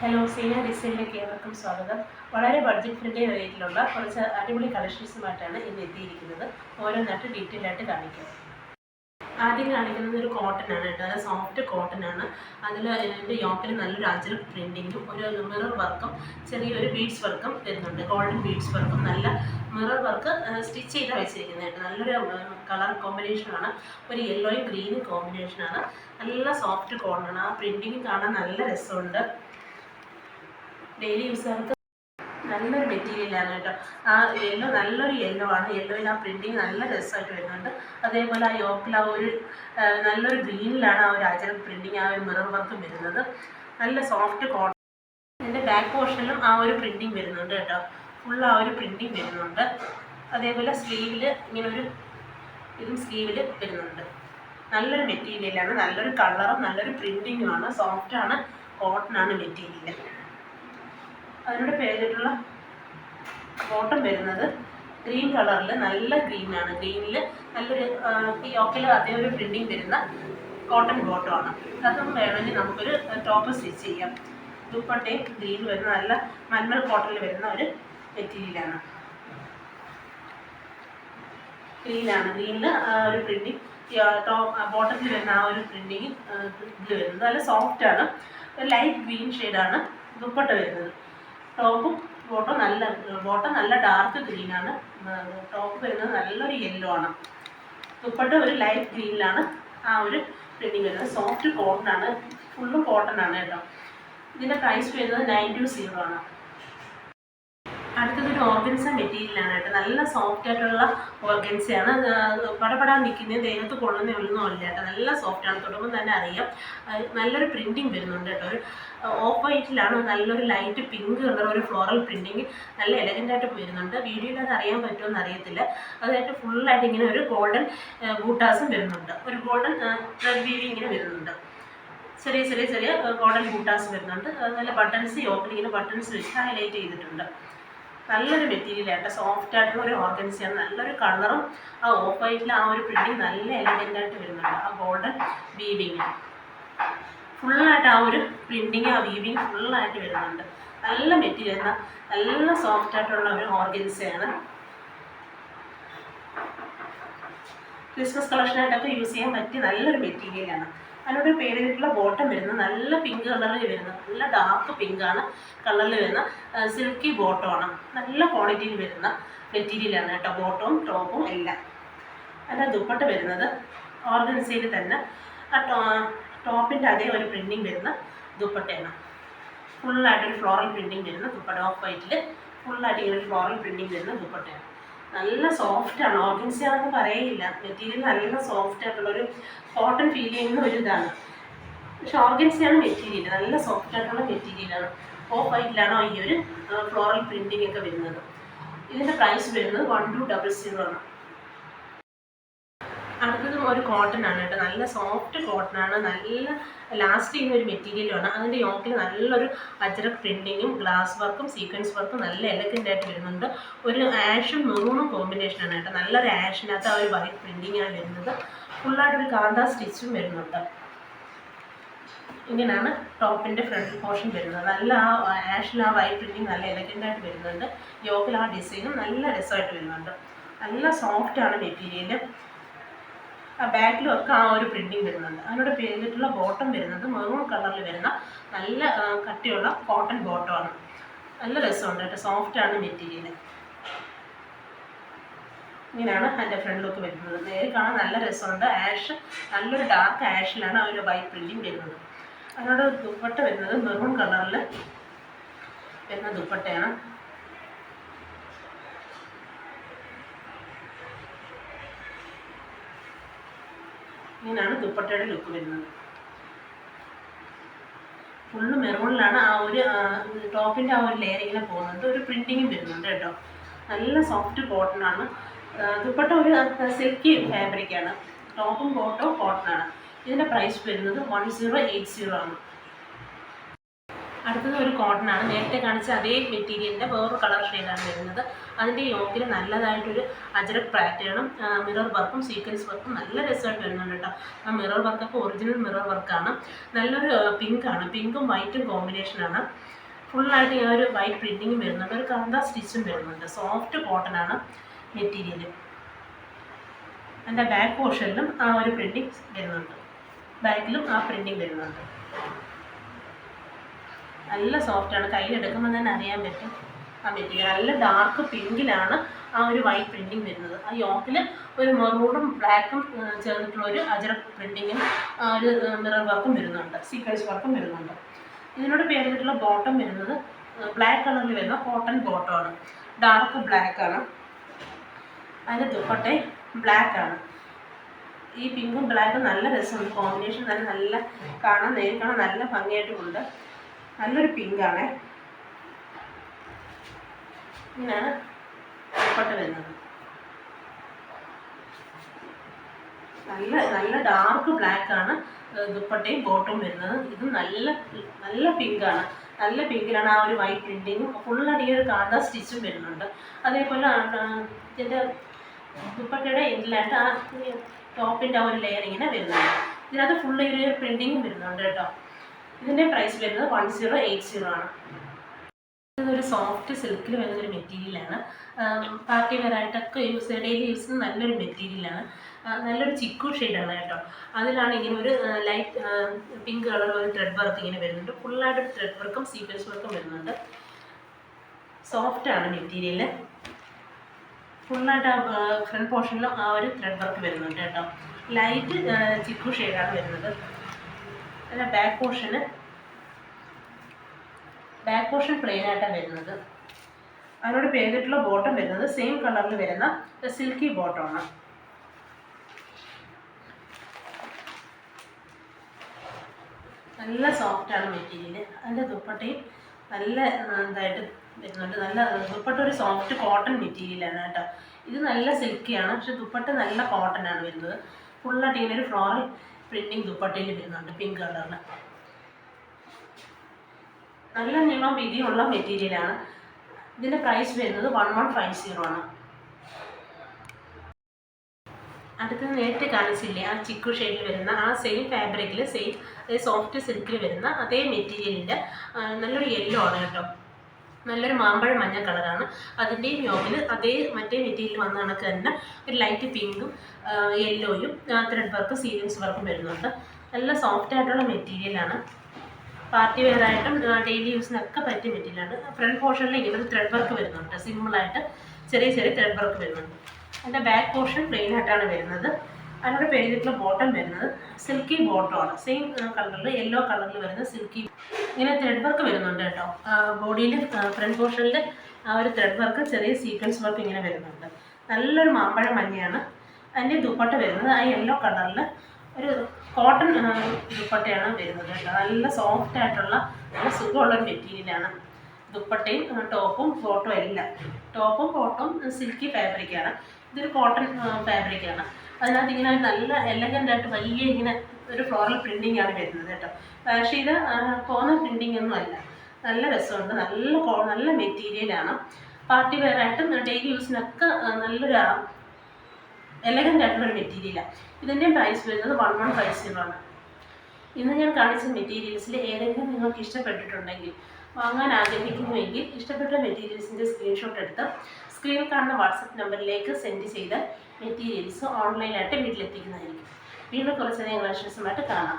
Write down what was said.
Hello Seena ഡിസൈനിലേക്ക് ഏവർക്കും സ്വാഗതം. വളരെ ബഡ്ജറ്റ് ഫ്രണ്ട്ലി റേറ്റിലുള്ള കുറച്ച് അടിപൊളി കളക്ഷൻസുമായിട്ടാണ് ഇന്ന് എത്തിയിരിക്കുന്നത്. ഓരോന്നായിട്ട് ഡീറ്റെയിൽ ആയിട്ട് കാണിക്കാം. ആദ്യം കാണിക്കുന്നത് ഒരു കോട്ടൺ ആണ് കേട്ടോ. അത് സോഫ്റ്റ് കോട്ടൺ ആണ്. അതിൽ എന്റെ യോക്കിൽ നല്ലൊരു അജൽ പ്രിന്റിങ്ങും ഒരു മിറർ വർക്കും ചെറിയൊരു ബീഡ്സ് വർക്കും വരുന്നുണ്ട്. ഗോൾഡൻ ബീഡ്സ് വർക്കും നല്ല മിറർ വർക്ക് സ്റ്റിച്ച് ചെയ്ത് വെച്ചിരിക്കുന്നത് നല്ലൊരു കളർ കോമ്പിനേഷനാണ് ഒരു യെല്ലോയും ഗ്രീനും കോമ്പിനേഷനാണ് നല്ല സോഫ്റ്റ് കോട്ടൺ ആണ്. ആ പ്രിന്റിങ് കാണാൻ നല്ല രസമുണ്ട്. ഡെയിലി യൂസുകാർക്ക് നല്ലൊരു മെറ്റീരിയലാണ് കേട്ടോ. ആ യെല്ലോ നല്ലൊരു യെല്ലോ ആണ്. യെല്ലോയിൽ ആ പ്രിന്റിങ് നല്ല രസമായിട്ട് വരുന്നുണ്ട്. അതേപോലെ ആ യോക്കിൽ ആ ഒരു നല്ലൊരു ഗ്രീനിലാണ് ആ ഒരു അജൽ പ്രിന്റിങ് ആ ഒരു മിറർ വർക്കും വരുന്നത്. നല്ല സോഫ്റ്റ് കോട്ടൺ ഇതിന്റെ ബാക്ക് പോർഷനിലും ആ ഒരു പ്രിന്റിങ് വരുന്നുണ്ട് കേട്ടോ. ഫുൾ ആ ഒരു പ്രിന്റിങ് വരുന്നുണ്ട്. അതേപോലെ സ്ലീവിൽ ഇങ്ങനെ ഒരു ഇതും സ്ലീവിൽ വരുന്നുണ്ട്. നല്ലൊരു മെറ്റീരിയലാണ് നല്ലൊരു കളറും നല്ലൊരു പ്രിന്റിങ്ങുമാണ് സോഫ്റ്റാണ് കോട്ടൺ ആണ്. മെറ്റീരിയൽ അതിനോട് പേരിട്ടുള്ള ബോട്ടം വരുന്നത് ഗ്രീൻ കളറിൽ നല്ല ഗ്രീനാണ് ഗ്രീനിൽ നല്ലൊരു യോക്കിൽ അതേ ഒരു പ്രിന്റിങ് വരുന്ന കോട്ടൺ ബോട്ടമാണ് അതും വേണമെങ്കിൽ നമുക്കൊരു ടോപ്പ് സ്റ്റിച്ച് ചെയ്യാം. ദുപ്പട്ടയും ഗ്രീൻ വരുന്ന നല്ല മൽമൽ കോട്ടണിൽ വരുന്ന ഒരു മെറ്റീരിയലാണ് ഗ്രീനാണ് ഗ്രീനിൽ ഒരു പ്രിന്റിങ് ബോട്ടത്തിൽ വരുന്ന ആ ഒരു പ്രിന്റിങ് ഇതിൽ വരുന്നത്. നല്ല സോഫ്റ്റാണ് ലൈറ്റ് ഗ്രീൻ ഷെയ്ഡാണ് ദുപ്പട്ട വരുന്നത്. ടോപ്പും ബോട്ടം നല്ല ബോട്ടം നല്ല ഡാർക്ക് ഗ്രീനാണ് ടോപ്പ് വരുന്നത് നല്ലൊരു യെല്ലോ ആണ്. ദുപ്പട്ട ഒരു ലൈറ്റ് ഗ്രീനിലാണ് ആ ഒരു പ്രിന്റിങ് വരുന്നത്. സോഫ്റ്റ് കോട്ടൺ ആണ്. ഫുള്ള് കോട്ടൺ ആണ് കേട്ടോ. ഇതിന്റെ പ്രൈസ് വരുന്നത് നയൻ ടു സീറോ ആണ്. അടുത്തത് ഒരു ഓർഗൻസ മെറ്റീരിയലാണ് കേട്ടോ. നല്ല സോഫ്റ്റ് ആയിട്ടുള്ള ഓർഗൻസയാണ് പടപടാൻ നിൽക്കുന്നത് ദേഹത്ത് കൊള്ളുന്ന ഒന്നും അല്ല കേട്ടോ. നല്ല സോഫ്റ്റ് ആണ്. തൊടുമ്പോൾ തന്നെ അറിയാം. നല്ലൊരു പ്രിന്റിങ് വരുന്നുണ്ട് കേട്ടോ. ഒരു ഓഫ് വൈറ്റിലാണ് നല്ലൊരു ലൈറ്റ് പിങ്ക് കളർ ഒരു ഫ്ലോറൽ പ്രിന്റിങ് നല്ല എലഗന്റ് ആയിട്ട് വരുന്നുണ്ട്. വീഡിയോയിൽ അത് അറിയാൻ പറ്റുമെന്ന് അറിയത്തില്ല. അതായിട്ട് ഫുള്ളായിട്ട് ഇങ്ങനെ ഒരു ഗോൾഡൻ ബൂട്ടാസും വരുന്നുണ്ട്. ഒരു ഗോൾഡൻ ത്രെഡ് ഇങ്ങനെ വരുന്നുണ്ട്. ചെറിയ ചെറിയ ചെറിയ ഗോൾഡൻ ബൂട്ടാസ് വരുന്നുണ്ട്. നല്ല ബട്ടൺസ് ഓപ്പണിങ്ങിന് ബട്ടൺസ് വെച്ച് ഹൈലൈറ്റ് ചെയ്തിട്ടുണ്ട്. നല്ലൊരു മെറ്റീരിയൽ ആയിട്ട് സോഫ്റ്റ് ആയിട്ടുള്ള ഒരു ഓർഗൻസിയാണ് നല്ലൊരു കളറും ആ ഓഫ് വൈറ്റിൽ ആ ഒരു പ്രിന്റിങ് നല്ല എലഗന്റ് ആയിട്ട് വരുന്നുണ്ട് ആ ഗോൾഡൻ വീവിങ് ഫുള്ളായിട്ട് ആ ഒരു പ്രിന്റിങ് ആ വീവിങ് ഫുള്ളായിട്ട് വരുന്നുണ്ട്. നല്ല മെറ്റീരിയൽ നല്ല സോഫ്റ്റ് ആയിട്ടുള്ള ഒരു ഓർഗൻസയാണ് ക്രിസ്മസ് കളക്ഷനായിട്ടൊക്കെ യൂസ് ചെയ്യാൻ പറ്റിയ നല്ലൊരു മെറ്റീരിയലാണ് അതിനോട് പേരിട്ടുള്ള ബോട്ടം വരുന്നത്. നല്ല പിങ്ക് കളറിൽ വരുന്ന നല്ല ഡാർക്ക് പിങ്ക് ആണ് കളറിൽ വരുന്ന സിൽക്കി ബോട്ടമാണ് നല്ല ക്വാളിറ്റിയിൽ വരുന്ന മെറ്റീരിയലാണ് കേട്ടോ. ബോട്ടവും ടോപ്പും എല്ലാം. അതിന്റെ ദുപ്പട്ട വരുന്നത് ഓർഗൻസയിൽ തന്നെ. ആ ടോ ടോപ്പിന്റെ അതേ ഒരു പ്രിന്റിങ് വരുന്ന ദുപ്പട്ടയാണ്. ഫുള്ളായിട്ടൊരു ഫ്ലോറൽ പ്രിന്റിങ് വരുന്ന ദുപ്പട്ട. ഓഫ് വൈറ്റിൽ ഫുള്ളായിട്ട് ഇങ്ങനെ ഒരു ഫ്ലോറൽ പ്രിന്റിങ് വരുന്ന ദുപ്പട്ടയാണ്. നല്ല സോഫ്റ്റ് ആണ്. ഓർഗൻസി ആണെന്ന് പറയില്ല. മെറ്റീരിയൽ നല്ല സോഫ്റ്റ് ആയിട്ടുള്ള ഒരു കോട്ടൺ ഫീൽ ചെയ്യുന്ന ഒരു ഇതാണ്. പക്ഷെ ഓർഗൻസിയാണ് മെറ്റീരിയൽ നല്ല സോഫ്റ്റ് ആയിട്ടുള്ള മെറ്റീരിയലാണ് ഓഫ് വൈറ്റിലാണോ ഈ ഒരു ഫ്ലോറൽ പ്രിന്റിംഗ് ഒക്കെ വരുന്നത്. ഇതിന്റെ പ്രൈസ് വരുന്നത് വൺ ടു ഡബിൾ സീറോ ആണ്. അടുത്തതും ഒരു കോട്ടൺ ആണ് കേട്ടോ. നല്ല സോഫ്റ്റ് കോട്ടൺ ആണ്. നല്ല ലാസ്റ്റ് ചെയ്യുന്ന ഒരു മെറ്റീരിയലാണ് അതിന്റെ യോക്കിൽ നല്ലൊരു അജ്രക് പ്രിന്റിങ്ങും ഗ്ലാസ് വർക്കും സീക്വൻസ് വർക്കും നല്ല എലഗന്റ് ആയിട്ട് വരുന്നുണ്ട്. ഒരു ആഷും മെറൂണും കോമ്പിനേഷനാണ് കേട്ടോ. നല്ലൊരു ആഷിനകത്ത് ആ ഒരു വൈറ്റ് പ്രിന്റിങ്ങാണ് വരുന്നത്. ഫുള്ളായിട്ടൊരു കാന്ത സ്റ്റിച്ചും വരുന്നുണ്ട്. ഇങ്ങനെയാണ് ടോപ്പിന്റെ ഫ്രണ്ട് പോർഷൻ വരുന്നത്. നല്ല ആ ആഷിൽ ആ വൈറ്റ് പ്രിന്റിങ് നല്ല എലഗന്റ് ആയിട്ട് വരുന്നുണ്ട്. യോക്കിൽ ആ ഡിസൈനും നല്ല രസമായിട്ട് വരുന്നുണ്ട്. നല്ല സോഫ്റ്റ് ആണ് മെറ്റീരിയൽ ബാക്കിലും ഒക്കെ ആ ഒരു പ്രിന്റിങ് വരുന്നുണ്ട്. അതിനോട് പേരിട്ടുള്ള ബോട്ടം വരുന്നത് മെറൂൺ കളറിൽ വരുന്ന നല്ല കട്ടിയുള്ള കോട്ടൺ ബോട്ടമാണ് നല്ല രസമുണ്ട് കേട്ടോ. സോഫ്റ്റാണ് മെറ്റീരിയൽ ഇങ്ങനെയാണ് അതിന്റെ ഫ്രണ്ട് ലുക്ക് വരുന്നത്. നേരെ കാണാൻ നല്ല രസമുണ്ട്. ആഷ് നല്ലൊരു ഡാർക്ക് ആഷിലാണ് ആ ഒരു വൈറ്റ് പ്രിന്റിങ് വരുന്നത്. അതിനോട് ദുപ്പട്ട വരുന്നത് മെറൂൺ കളറിൽ വരുന്ന ദുപ്പട്ടയാണ്. ഇങ്ങനെയാണ് ദുപ്പട്ടയുടെ ലുക്ക് വരുന്നത്. ഫുള്ള് മെറൂണിലാണ് ആ ഒരു ടോപ്പിന്റെ ആ ഒരു ലെയർ ഇങ്ങനെ പോകുന്നത്. ഒരു പ്രിന്റിങ്ങും വരുന്നുണ്ട് കേട്ടോ. നല്ല സോഫ്റ്റ് കോട്ടൺ ആണ്. ദുപ്പട്ട ഒരു സിൽക്കി ഫാബ്രിക്കാണ് ടോപ്പും കോട്ടോ കോട്ടൺ ആണ്. ഇതിന്റെ പ്രൈസ് വരുന്നത് വൺ സീറോ എയ്റ്റ് സീറോ ആണ്. അടുത്തത് ഒരു കോട്ടൺ ആണ്. നേരത്തെ കാണിച്ച അതേ മെറ്റീരിയലിന്റെ വേറൊരു കളർ ഷെയ്ഡാണ് വരുന്നത്. അതിന്റെ യോക്കിൽ നല്ലതായിട്ടൊരു അജറക് പാറ്റേണും മിറർ വർക്കും സീക്വൻസ് വർക്കും നല്ല രസമായിട്ട് വരുന്നുണ്ട് കേട്ടോ. ആ മിറർ വർക്കൊക്കെ ഒറിജിനൽ മിറർ വർക്കാണ് നല്ലൊരു പിങ്കാണ് പിങ്കും വൈറ്റും കോമ്പിനേഷനാണ് ഫുള്ളായിട്ട് ഈ ഒരു വൈറ്റ് പ്രിന്റിങ്ങും വരുന്നുണ്ട്. ഒരു കാന്ത സ്റ്റിച്ചും വരുന്നുണ്ട്. സോഫ്റ്റ് കോട്ടൺ ആണ് മെറ്റീരിയൽ അതിന്റെ ബാക്ക് പോർഷനിലും ആ ഒരു പ്രിന്റിങ് വരുന്നുണ്ട്. ബാക്കിലും ആ പ്രിന്റിങ് വരുന്നുണ്ട്. നല്ല സോഫ്റ്റാണ് കയ്യിലെടുക്കുമ്പോൾ തന്നെ അറിയാൻ പറ്റും. ആ മെറ്റീരിയൽ നല്ല ഡാർക്ക് പിങ്കിലാണ് ആ ഒരു വൈറ്റ് പ്രിന്റിങ് വരുന്നത്. ആ യോക്കിൽ ഒരു മെറൂണും ബ്ലാക്കും ചേർന്നിട്ടുള്ള ഒരു അജറ പ്രിന്റിങ്ങും ഒരു മിറർ വർക്കും വരുന്നുണ്ട്. സീക്വൻസ് വർക്കും വരുന്നുണ്ട്. ഇതിനോട് പേരിട്ടുള്ള ബോട്ടം വരുന്നത് ബ്ലാക്ക് കളറിൽ വരുന്ന കോട്ടൺ ബോട്ടമാണ് ഡാർക്ക് ബ്ലാക്ക് ആണ്. അതിന്റെ ദുപ്പട്ടെ ബ്ലാക്ക് ആണ്. ഈ പിങ്കും ബ്ലാക്കും നല്ല രസമുണ്ട്. കോമ്പിനേഷൻ തന്നെ നല്ല കാണാൻ നേരിൽ നല്ല ഭംഗിയായിട്ടുമുണ്ട്. നല്ലൊരു പിങ്കാണ് ഇങ്ങനെയാണ് ദുപ്പട്ട വരുന്നത്. നല്ല നല്ല ഡാർക്ക് ബ്ലാക്ക് ആണ് ദുപ്പട്ടയും ബോട്ടും വരുന്നത്. ഇത് നല്ല നല്ല പിങ്കാണ് നല്ല പിങ്കിലാണ് ആ ഒരു വൈറ്റ് പ്രിന്റിങ്ങും ഫുള്ളായിട്ട് ഒരു കാന്ത സ്റ്റിച്ചും വരുന്നുണ്ട്. അതേപോലെ ഇതിന്റെ ദുപ്പട്ടയുടെ എൻഡിലായിട്ട് ആ ടോപ്പിന്റെ ആ ഒരു ലെയർ ഇങ്ങനെ വരുന്നുണ്ട്. ഇതിനകത്ത് ഫുള്ള് ഈ ഒരു പ്രിന്റിങ്ങും വരുന്നുണ്ട് കേട്ടോ. ഇതിന്റെ പ്രൈസ് വരുന്നത് വൺ സീറോ എയ്റ്റ് സീറോ ആണ്. ഇതൊരു സോഫ്റ്റ് സിൽക്കിൽ വരുന്ന ഒരു മെറ്റീരിയലാണ് പാർട്ടി വെയർ ആയിട്ടൊക്കെ യൂസ് ഡെയിലി യൂസ് ചെയ്യുന്ന നല്ലൊരു മെറ്റീരിയലാണ് നല്ലൊരു ചിക്കു ഷെയ്ഡാണ് കേട്ടോ. അതിലാണ് ഇങ്ങനെ ഒരു ലൈറ്റ് പിങ്ക് കളർ ഒരു ത്രെഡ് വർക്ക് ഇങ്ങനെ വരുന്നുണ്ട്. ഫുള്ളായിട്ട് ഒരു ത്രെഡ് വർക്കും സീക്വൻസ് വർക്കും വരുന്നുണ്ട്. സോഫ്റ്റ് ആണ് മെറ്റീരിയൽ ഫുള്ളായിട്ട് ആ ഫ്രണ്ട് പോർഷനിലും ആ ഒരു ത്രെഡ് വർക്ക് വരുന്നുണ്ട് കേട്ടോ. ലൈറ്റ് ചിക്കു ഷെയ്ഡാണ് വരുന്നത്. അതിന്റെ ബാക്ക് പോർഷന് ബാക്ക് പോർഷൻ പ്ലെയിൻ ആയിട്ടാണ് വരുന്നത്. അതിനോട് പേരിട്ടുള്ള ബോട്ടം വരുന്നത് സെയിം കളറിൽ വരുന്ന സിൽക്കി ബോട്ടമാണ് നല്ല സോഫ്റ്റാണ് മെറ്റീരിയൽ അതിന്റെ ദുപ്പട്ടയും നല്ല ഇതായിട്ട് വരുന്നുണ്ട്. നല്ല ദുപ്പട്ട ഒരു സോഫ്റ്റ് കോട്ടൺ മെറ്റീരിയലാണ് കേട്ടോ. ഇത് നല്ല സിൽക്കിയാണ് പക്ഷെ ദുപ്പട്ട നല്ല കോട്ടൺ ആണ് വരുന്നത്. ഫുള്ളായിട്ട് ഇങ്ങനെ ഒരു ഫ്ലോറൽ പ്രിന്റിങ് ദുപ്പട്ടയിൽ വരുന്നുണ്ട്. പിങ്ക് കളറിൽ നല്ല നീളം വീതിയുള്ള മെറ്റീരിയലാണ് ഇതിന്റെ പ്രൈസ് വരുന്നത് വൺ വൺ ഫൈവ് സീറോ ആണ്. അടുത്തത് നേരിട്ട് കാണിച്ചില്ലേ? ആ ചിക്കു ഷെയ്ഡിൽ വരുന്ന ആ സെയിം ഫാബ്രിക്കിൽ സെയിം സോഫ്റ്റ് സിൽക്കിൽ വരുന്ന അതേ മെറ്റീരിയലിന്റെ നല്ലൊരു യെല്ലോ ആണ് കേട്ടോ. നല്ലൊരു മാമ്പഴ മഞ്ഞ കളറാണ്. അതിന്റെയും യോമിൽ അതേ മറ്റേ മെറ്റീരിയൽ വന്ന കണക്ക് തന്നെ ഒരു ലൈറ്റ് പിങ്കും യെല്ലോയും ത്രെഡ് വർക്ക് സീരിയൽസ് വർക്കും വരുന്നുണ്ട്. നല്ല സോഫ്റ്റ് ആയിട്ടുള്ള മെറ്റീരിയലാണ് പാർട്ടി വെയർ ആയിട്ടും ഡെയിലി യൂസിനൊക്കെ പറ്റിയ മെറ്റീരിയലാണ് ഫ്രണ്ട് പോർഷനിൽ ഇങ്ങനെ ഒരു ത്രെഡ് വർക്ക് വരുന്നുണ്ട്. സിമ്പിളായിട്ട് ചെറിയ ചെറിയ ത്രെഡ് വർക്ക് വരുന്നുണ്ട്. അതിന്റെ ബാക്ക് പോർഷൻ പ്ലെയിൻ ആയിട്ടാണ് വരുന്നത്. അതിനോട് പേരിട്ടുള്ള ബോട്ടം വരുന്നത് സിൽക്കി ബോട്ടമാണ് സെയിം കളറിൽ യെല്ലോ കളറിൽ വരുന്ന സിൽക്കി ഇങ്ങനെ ത്രെഡ് വർക്ക് വരുന്നുണ്ട് കേട്ടോ. ബോഡിയിൽ ഫ്രണ്ട് പോർഷനിൽ ആ ഒരു ത്രെഡ് വർക്ക് ചെറിയ സീക്വൻസ് വർക്ക് ഇങ്ങനെ വരുന്നുണ്ട്. നല്ലൊരു മാമ്പഴ മഞ്ഞയാണ്. അതിന്റെ ദുപ്പട്ട വരുന്നത് ആ യെല്ലോ കളറിൽ ഒരു കോട്ടൺ ദുപ്പട്ടയാണ് വരുന്നത് കേട്ടോ. നല്ല സോഫ്റ്റ് ആയിട്ടുള്ള നല്ല സുഖമുള്ള മെറ്റീരിയലാണ് ദുപ്പട്ടയും ടോപ്പും ഫോട്ടോ എല്ലാം. ടോപ്പും ഫോട്ടും സിൽക്കി ഫാബ്രിക്കാണ് ഇതൊരു കോട്ടൺ ഫാബ്രിക്കാണ് അതിനകത്ത് ഇങ്ങനെ നല്ല എലഗന്റ് ആയിട്ട് വലിയ ഇങ്ങനെ ഒരു ഫ്ലോറൽ പ്രിന്റിംഗ് ആണ് വരുന്നത് കേട്ടോ. പക്ഷേ ഇത് ആ, പോന്ന പ്രിന്റിംഗ് ഒന്നും അല്ല. നല്ല രസമുണ്ട്. നല്ല നല്ല മെറ്റീരിയലാണ് പാർട്ടി വെയർ ആയിട്ടും ഡെയിലി യൂസിനൊക്കെ നല്ലൊരു എലഗന്റ് ആയിട്ടുള്ള ഒരു മെറ്റീരിയലാണ് ഇതിന്റെ പ്രൈസ് വരുന്നത് വൺ വൺ ഫൈവ് സീറോ ആണ്. ഇന്ന് ഞാൻ കാണിച്ച മെറ്റീരിയൽസിൽ ഏതെങ്കിലും നിങ്ങൾക്ക് ഇഷ്ടപ്പെട്ടിട്ടുണ്ടെങ്കിൽ വാങ്ങാൻ ആഗ്രഹിക്കുന്നുവെങ്കിൽ ഇഷ്ടപ്പെട്ട മെറ്റീരിയൽസിന്റെ സ്ക്രീൻഷോട്ട് എടുത്ത് സ്ക്രീനിൽ കാണുന്ന വാട്സപ്പ് നമ്പറിലേക്ക് സെൻഡ് ചെയ്ത മെറ്റീരിയൽസ് ഓൺലൈനായിട്ട് വീട്ടിലെത്തിക്കുന്നതായിരിക്കും. വീണ്ടും കുറച്ച് നേരം കളക്ഷൻസുമായിട്ട് കാണാം.